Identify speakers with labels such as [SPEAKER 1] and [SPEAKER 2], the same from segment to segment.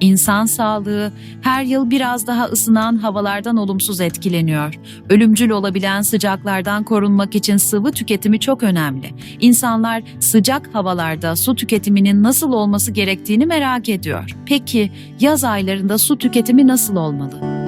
[SPEAKER 1] İnsan sağlığı her yıl biraz daha ısınan havalardan olumsuz etkileniyor. Ölümcül olabilen sıcaklardan korunmak için sıvı tüketimi çok önemli. İnsanlar sıcak havalarda su tüketiminin nasıl olması gerektiğini merak ediyor. Peki yaz aylarında su tüketimi nasıl olmalı?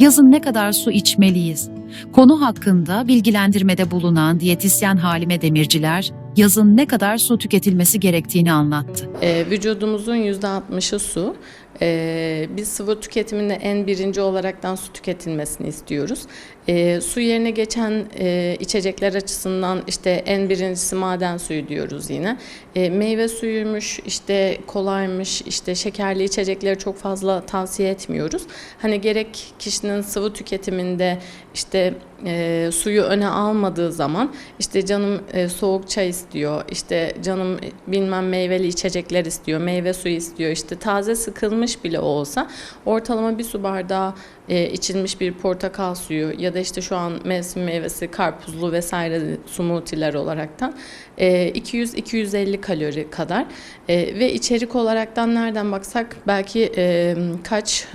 [SPEAKER 1] Yazın ne kadar su içmeliyiz? Konu hakkında bilgilendirmede bulunan diyetisyen Halime Demirciler, yazın ne kadar su tüketilmesi gerektiğini anlattı.
[SPEAKER 2] E, vücudumuzun %60'ı su. E, biz sıvı tüketiminde en birinci olaraktan su tüketilmesini istiyoruz. E, su yerine geçen e, içecekler açısından işte en birincisi maden suyu diyoruz yine. E, meyve suyuymuş, işte kolaymış, işte şekerli içecekleri çok fazla tavsiye etmiyoruz. Hani gerek kişinin sıvı tüketiminde işte e, suyu öne almadığı zaman işte canım e, soğuk çay istiyor, işte canım bilmem meyveli içecekler istiyor, meyve suyu istiyor, işte taze sıkılmış bile olsa ortalama bir su bardağı e, içilmiş bir portakal suyu ya da işte şu an mevsim meyvesi karpuzlu vesaire smoothie'ler olaraktan e, 200-250 kalori kadar E, ve içerik olaraktan nereden baksak belki e, kaç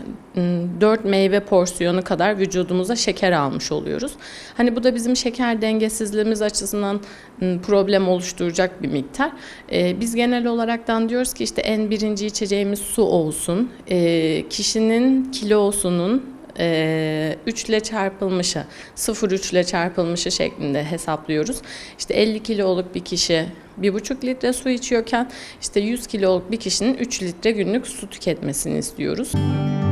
[SPEAKER 2] 4 meyve porsiyonu kadar vücudumuza şeker almış oluyoruz. Hani bu da bizim şeker dengesizliğimiz açısından m, problem oluşturacak bir miktar. E, biz genel olaraktan diyoruz ki işte en birinci içeceğimiz su olsun. E, kişinin kilosunun 3 ile çarpılmışı, 0,3 ile çarpılmışı şeklinde hesaplıyoruz. İşte 50 kiloluk bir kişi 1,5 litre su içiyorken işte 100 kiloluk bir kişinin 3 litre günlük su tüketmesini istiyoruz. Ee,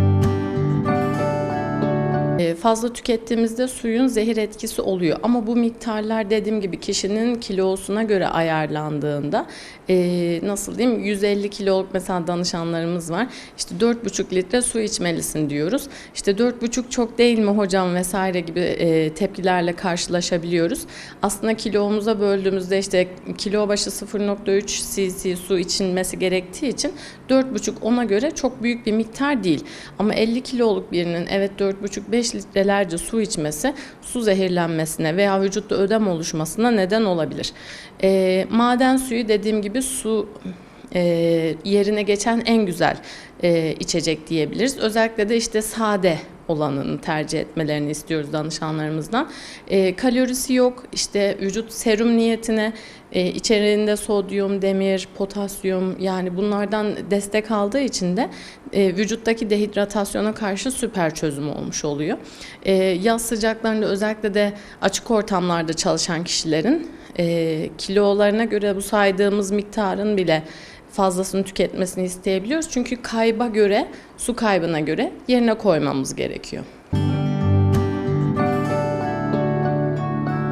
[SPEAKER 2] Fazla tükettiğimizde suyun zehir etkisi oluyor. Ama bu miktarlar dediğim gibi kişinin kilosuna göre ayarlandığında e, nasıl diyeyim 150 kiloluk mesela danışanlarımız var. İşte 4,5 litre su içmelisin diyoruz. İşte 4,5 çok değil mi hocam vesaire gibi e, tepkilerle karşılaşabiliyoruz. Aslında kilomuza böldüğümüzde işte kilo başı 0,3 cc su içilmesi gerektiği için 4,5 ona göre çok büyük bir miktar değil. Ama 50 kiloluk birinin evet 4,5-5 litrelerce su içmesi su zehirlenmesine veya vücutta ödem oluşmasına neden olabilir. E, maden suyu dediğim gibi su e, yerine geçen en güzel e, içecek diyebiliriz. Özellikle de işte sade olanını tercih etmelerini istiyoruz danışanlarımızdan. E, kalorisi yok. İşte vücut serum niyetine e, içeriğinde sodyum, demir, potasyum yani bunlardan destek aldığı için de e, vücuttaki dehidratasyona karşı süper çözüm olmuş oluyor. E, yaz sıcaklarında özellikle de açık ortamlarda çalışan kişilerin e, kilolarına göre bu saydığımız miktarın bile fazlasını tüketmesini isteyebiliyoruz. Çünkü kayba göre, su kaybına göre yerine koymamız gerekiyor.